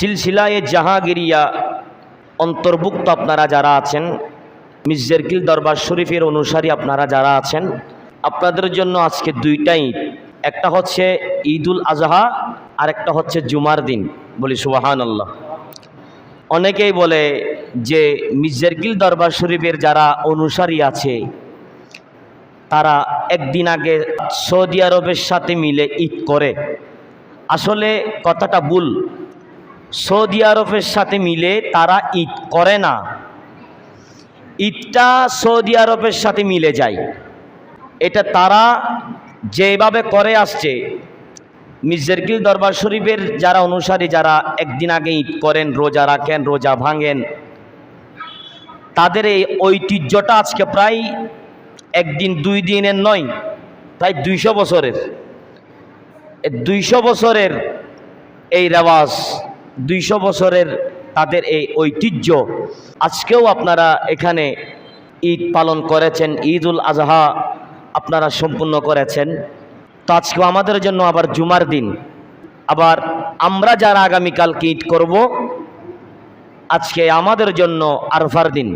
সিলসিলায়ে জাহাগিরিয়া অন্তর্ভুক্ত আপনারা যারা আছেন মির্জেরকিল দরবার শরীফের অনুসারী আপনারা যারা আছেন, আপনাদের জন্য আজকে দুইটাই একটা হচ্ছে ঈদুল আজহা আর একটা হচ্ছে জুমার দিন। বলি সুবাহান আল্লাহ অনেকেই বলে যে মির্জেরকিল দরবার শরীফের যারা অনুসারী আছে, তারা একদিন আগে সৌদি আরবের সাথে মিলে ঈদ করে। আসলে কথাটা ভুল। সৌদি আরবের সাথে মিলে তারা ঈদ করে না। ঈদটা সৌদি আরবের সাথে মিলে যায়। এটা তারা যেভাবে করে আসছে মির্জেরকিল দরবার শরীফের যারা অনুসারী, যারা একদিন আগে ঈদ করেন, রোজা রাখেন, রোজা ভাঙেন, তাদের এই ঐতিহ্যটা আজকে প্রায় একদিন, দুই দিনের নয়, প্রায় দুইশো বছরের। দুইশো বছরের এই রেওয়াজ দুইশো বছরের তাদের এই ঐতিহ্য। আজকেও আপনারা এখানে ঈদ পালন করেছেন ঈদ উল আজহা আপনারা সম্পূর্ণ করেছেন। তো আজকেও আমাদের জন্য আবার জুমার দিন। আবার আমরা যারা আগামীকালকে ঈদ করব, আজকে আমাদের জন্য আরফার দিন।